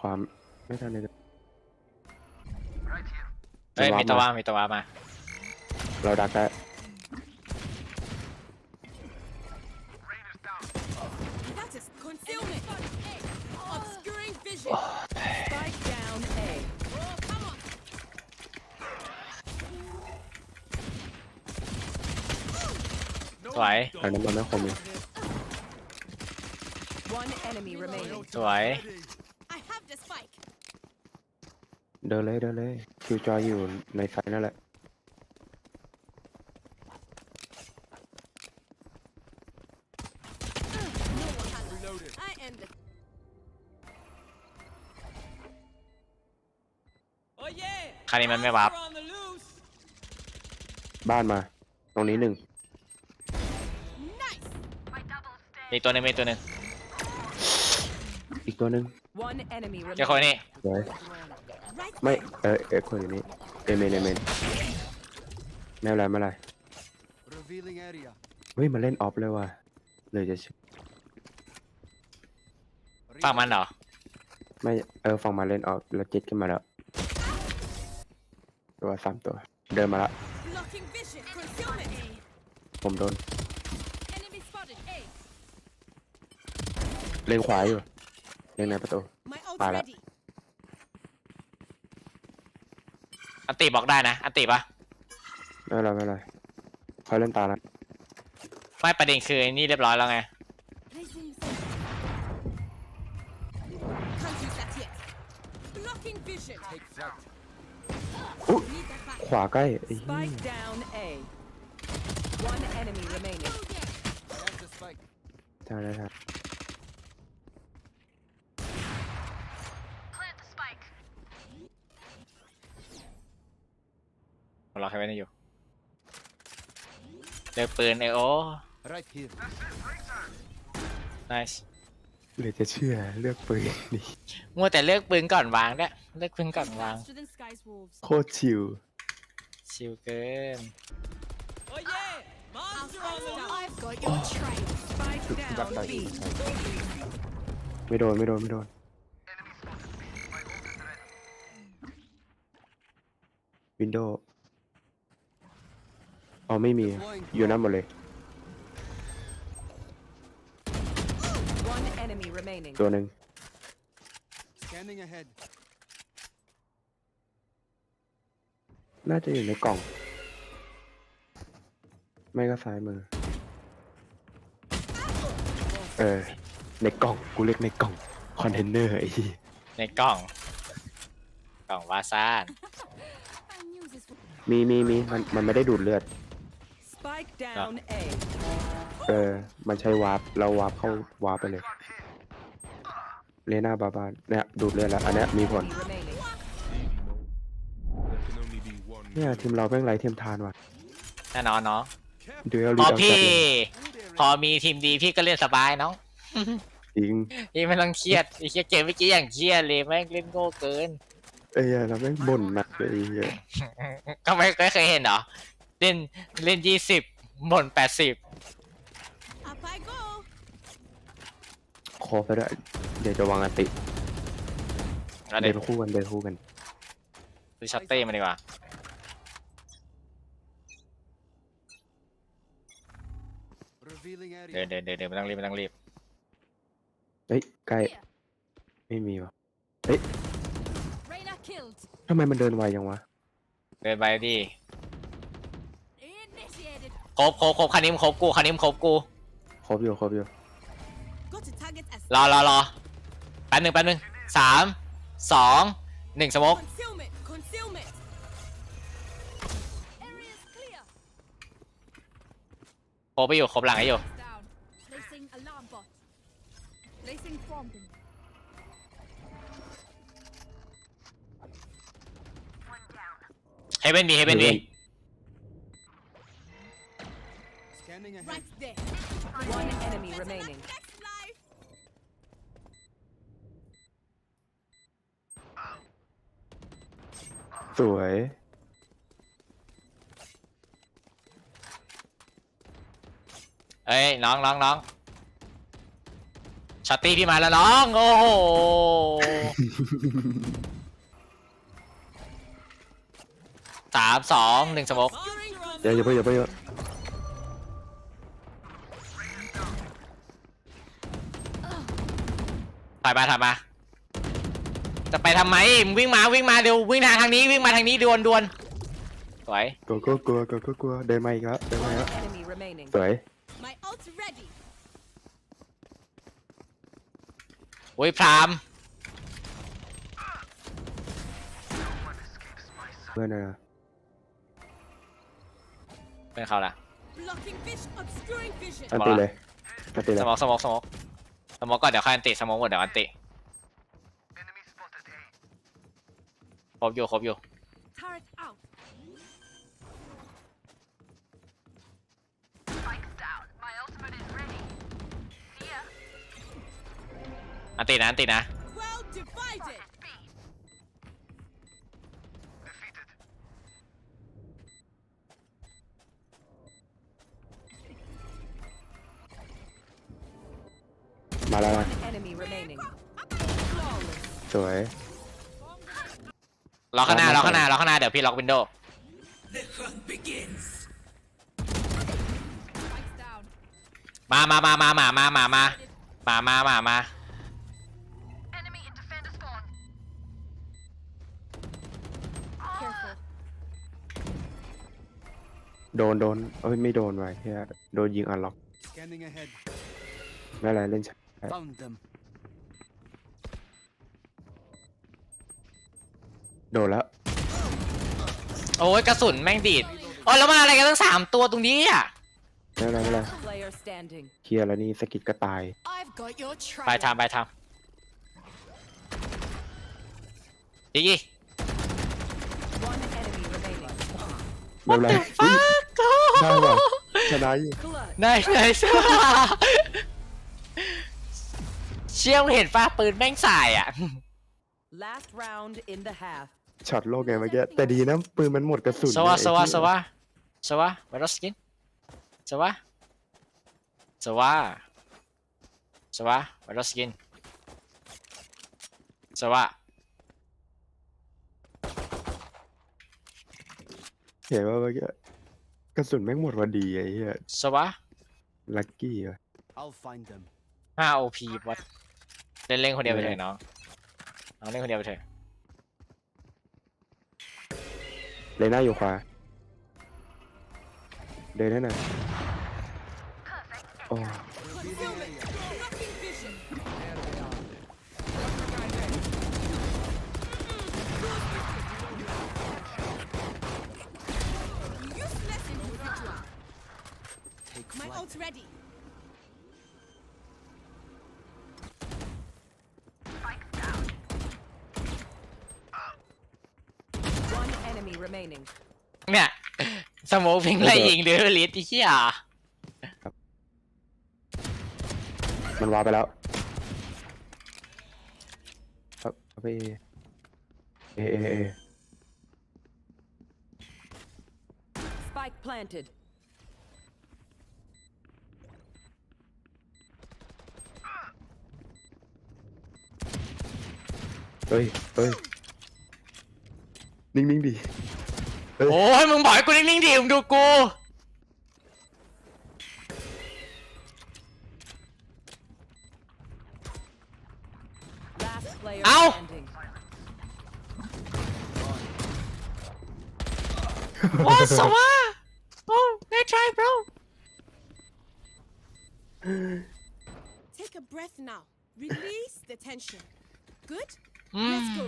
ความไม่ทันเลยเฮ้ยจะวาร์ปมีตัวมาวางมีตัววางมา เราดักได้ That is concealment. Obscuring vision. Spike down A. Oh, come on. สวยอันนั้นมันไม่คมเลย One enemy remaining. สวย I have the spike. เดินเลยเดินเลยคิวจอยอยู่ในไซต์นั่นแหละ I am the คราวนี้มันไม่วับบ้านมา ตรงนี้หนึ่ง nice. มีตัวหนึงมีตัวหนึงอีกตัวหนึ่ง One enemy เจ้าคนนี้สวย Right ไม่เออเอ็กคนอยู่นี่เอเมนเอเมนไม่เป็นไรไม่เป็นไร Revealing area. เฮ้ยมันเล่นออฟเลยว่ะเลยจะเชื่อฝั่งมันเหรอ ไม่เออฟังมาเล่นออฟแล้วจิตขึ้นมาแล้วตัวสามตัว เดินมาละ Blocking vision. Concealment. ผมโดน Enemy spotted. A. เล่นขวาอยู่เล่นในประตู My ult Para. ready. อันติบอกได้นะ อันติปะไม่เป็นไรไม่เป็นไรเขาเล่นตาแล้วไม่ประเด็นคือไอ้นี่เรียบร้อยแล้วไง Placing sentry. Can't use that yet. Blocking vision. Take flight. Need that back. ขวาใกล้ไอ้เหี้ย Spike down A. One enemy remaining. I have the spike. ได้ได้ ได้รอใครไว้นี่อยู่เลือกปืนไอโอ Right here. nice เหลือจะเชื่อเลือกปืนนี่มัวแต่เลือกปืนก่อนวางด้วยเลือกปืนก่อนวาง Faster than Sky's wolves. โคตรชิลชิลเกิน I've got your trail. Spike down B. ไม่โดนไม่โดนไม่โดนวินโดว์ อ๋อไม่มี อยู่นั่นหมดเลย One enemy remaining. ตัวหนึ่ง Scanning ahead. น่าจะอยู่ในกล่อง ไม่ก็ซ้ายมือ เออ ในกล่อง กูเรียกในกล่อง คอนเทนเนอร์ไอ้เหี้ยในกล่อง กล่องวาซาน I knew this would. มีมีมีมันมันไม่ได้ดูดเลือด Spike down A. เออ มันใช้วาร์ปเราวาร์ปเข้าวาร์ปไปเลย เลน่าบาบานเนี่ยดูดเลือดแล้ว อันเนี้ยมีผล Enemy remaining. There can only be one. เนี่ยทีมเราแม่งไรเทียมทานว่ะแน่นอนเนาะดูเอลพลีอดพี่เลยพอมีทีมดีพี่ก็เล่นสบายเนาะจริงพี่ไม่ต้องเครียดไอ้เคียเกมเมื่อกี้อย่างเครียดเลยแม่งเล่นโง่เกิน เอ้ยเราแม่งบ่นหนักเลยไอ้เหี้ยก็ไม่ไม่เคยเห็นเหรอ เล่นเล่นยี่สิบบ่นแปดสิบ Up I go. คอไปด้วยเดี๋ยวจะวางอันติแล้วเดิเดี๋ยวนคู่กันเดินคู่กันดูช็อตเต้มาดีกว่า Revealing เดิน area. เดินเดินเดินไม่ต้องรีบไม่ต้องรีบเฮ้ยใกล้ไม่มีวะเฮ้ย Reyna killed. ทำไมมันเดินไวจังวะ เดินไปดิ Initiated. ครบครบครบคันนี้มันครบกูคันนี้มันครบกูครบอยู่ครบอยู่ Got to target as รอรอรอแป๊บหนึ่งแป๊บหนึ่งสามสองหนึ่งสโมก concealment. Concealment. Area is clear. ครบไปอยู่ครบหลังให้อยู่ Down. Placing alarm bot. Placing bombing. เฮเบนบีเฮเบนบี Scanning สวย เอ้ยน้องน้องน้องช็อตตี้พี่มาแล้วน้อง โอ้โห สามสองหนึ่งสมก Obscuring เดี๋ยวอย่าเพิ่งอย่าเพิ่งอย่าถอยมาถอยมา จะไปทำไมมึงวิ่งมาวิ่งมาเดี๋ยววิ่งทางทางนี้วิ่งมาทางนี้ดวนดวนสวยกลัวกลัวกลัวกลัวกลัวกลัวเดินมาอีกแล้วเดินมา One แล้ว enemy remaining. สวย My ult ready. โอ้ยพรามเพื่อนนะเป็นเขาละ Blocking vision. Obscuring vision. อันตีเลยอันตีเลสยมองสมองสมองสมองก่อนเดี๋ยวค่อยอันติสมองหมดเดี๋ยวอันติ ครบอยู่ครบอยู่ Turret out. อันตินะอันตินะ ล็อกข้างหน้าเอามาล็อกข้างหน้าใส่ล็อกข้างหน้าเดี๋ยวพี่ล็อกวินโดว์ Spikes down. มามามามามามามามามามามามา Careful. โดนโดนเอ้ยไม่โดนว่ะเฮียโดนยิงอันล็อก Scanning ahead. ไม่เป็นไรเล่นช้า Found them. นแล้วโอ้ยกระสุนแม่งดีดโอ้ยแล้วมาอะไรกันตั้งสามตัวตรงนี้อะไม่เป็นไรไม่เป็นไร Player standing. เคลียร์แล้วนี่สกิดกระต่าย I've got your ไป trail. ทำไปทำยี่ยี่ One enemy remaining. ไม่เป็นไรเฮ้ยได้ว่ะชนะอยู่ Blood. ได้ได้เชี่ยวเห็นป้าปืนแม่งสายอะ Last round in the half. ช็อตโลกไงเมื่อกี้แต่ดีนะปืนมันหมดกระสุนสวะไอ้สวะเหี้ยสวะสวะไวรัสกินสวะสวะสวะไวรัสกินสวะเห็นว่าเมื่อกี้กระสุนแม่งหมดพอดีไอ้เหี้ยสวะลัคกี้ว่ะ I'll find them. ห้าโอพีวัดเล่นเล่นคนเดียวไปเถอะน้องน้องเล่นคนเดียวไปเถอะ เลน่าอยู่ขวา เดินให้หน่อยโอ้ Concealment. Blocking vision. There they are. Useless individual. Take My flight. ult ready. One enemy remaining. เนี่ยสโมกพิงไล่ยิงเดือดลิสที่เหี้ยมันวาไปแล้วเอาเอาไปเอเอเอ Spike planted. เฮ้ยเฮ้ยนิ่งๆดิ โอ้ยมึงบอกให้กูนิ่งๆดิมึงดูกู Last player Ow! standing. โอ้สวะโอ้ they try bro Take a breath now. Release the tension. Good? อืม Let's go.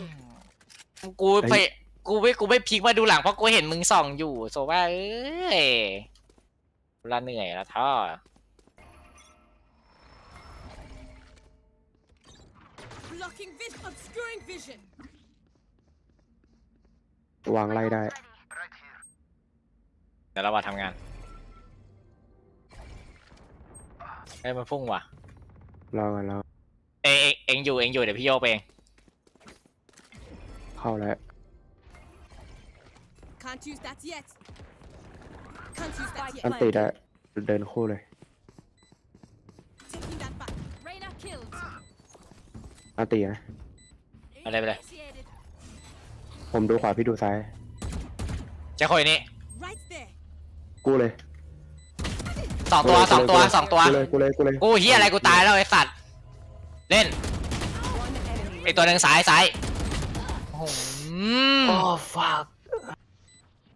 กูไป กูไม่กูไม่พลิกมาดูหลังเพราะกูเห็นมึงส่องอยู่โซว่าเอ้ยกูละเหนื่อยละท่อ Blocking vision. Obscuring vision. วางไล่ได้ เดี๋ยวเรามาทำงานเฮ้ยมันพุ่งว่ะรอกันแล้วเองเองเองอยู่เองอยู่เดี๋ยวพี่โยกไปเอง เข้าแล้ว Can't use that yet. Can't use that อัน yet. ตีได้เดินคู่เลย Taking that back. Reyna killed. อันตีนะ อะไรไปเลย Initiated. ผมดูขวาพี่ดูซ้าย เจ้าคนนี้ Right there. กูเลยสองตัวสองตัวสองตัว กูเลยกูเลยกูเลยกูเฮียอะไรกูตายแล้วไอ้สัตว์ เล่น One enemy. ไอตัวหนึ่งซ้ายซ้ายโอ้โหอืมฟัก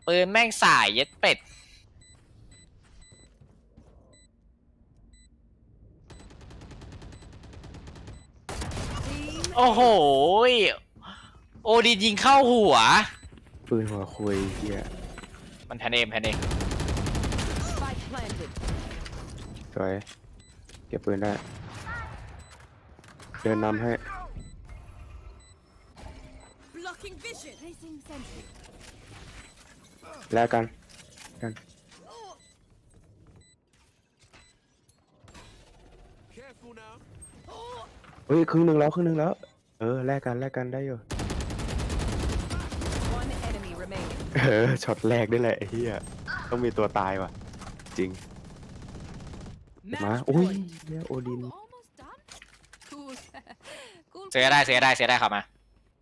ปืนแม่งสายเย็ดเป็ด Team โอ้โหยโอดีนยิงเข้าหัว ปืนหัวคุยเฮียมันแพนเอมแพนเอม spike planted. สวยเก็บปืนได้ เดินนำให้ Blocking vision. Placing sentry. แลกกันกัน Careful now. เฮ้ยครึ่งหนึ่งแล้วครึ่งหนึ่งแล้ว เออแลกกันแลกกันได้อยู่ One enemy remaining. เออช็อตแรกได้แหละไอ้เฮียต้องมีตัวตายว่ะ จริงมา Match อุ้ย point. เนี่ยโอดิน Almost done. Cool. cool. เสียได้เสียได้เสียได้ครับมา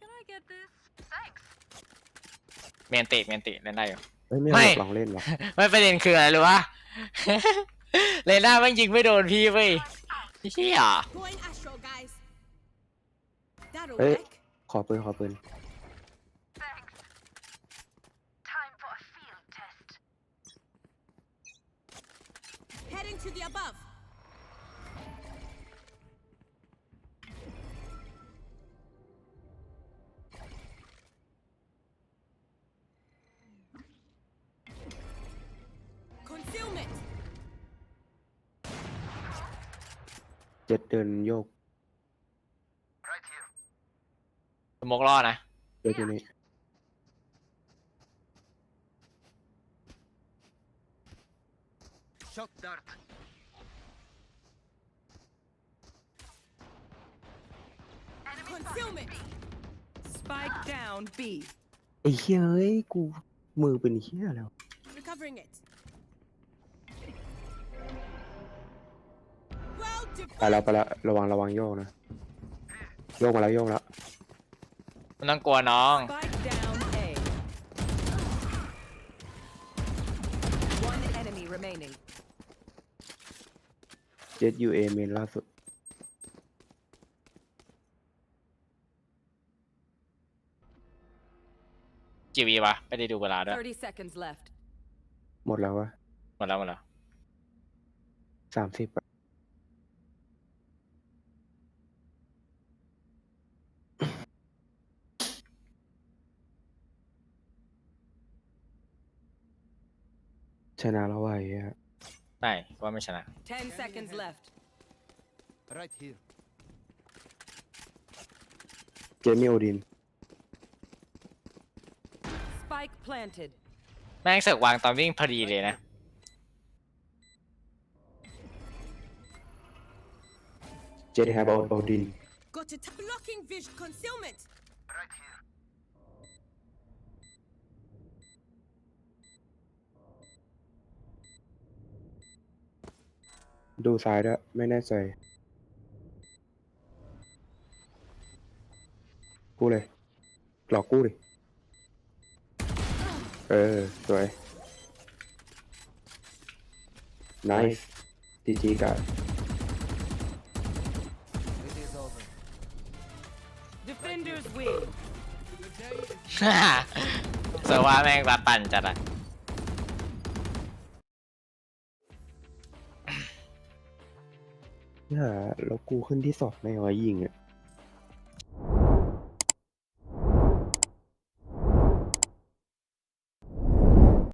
Can I get this? เมียนติเมียนติเล่นได้อยู่เฮ้ยไม่ไม่ เอาลองเล่นวะไม่ประเด็นคืออะไรรู้ปะ เลน่าแม่งยิงไม่โดนพี่เว้ยเฮีย Going astral, guys. That'll Hey. work. ขอปืนขอปืน จ็ดเดินโยกสมกล่อนะเจ็ดอยู่นี่ Shock dart. Concealment. Spike down B. ไอ้เฮียเอ้ยกูมือเป็นเฮียแล้ว ไปแล้ว defined. ไปแล้วระวังระวังโยกนะโยกมาแล้วโยกแล้วมันต้องกลัวน้อง Spike down A. One enemy remaining. เจ็ดยูเอเมนล่าสุดกี่วีวะไม่ได้ดูเวลาด้วย 30 seconds left. หมดแล้ววะหมดแล้วหมดแล้ว สามสิบอะ ชนะแล้ววะไอ้เหี้ยได้ว่าไม่ชนะ10 seconds left. Right here. เจมี่โอดิน Spike planted. แม่งเสือกวางตอนวิ่งพอดีเลยนะ เจดแฮบโอดิน Got it. Blocking vision. Concealment. ดูซ้ายด้วย ไม่แน่ใจ กูเลย หลอกกูดิ เออ สวย nice จีจีกัน It is over. Defenders win. The day is เซอร์ว่าแม่งรัดปั่นจัดอะ หาแล้วกูขึ้นที่สองในวะยิงอะ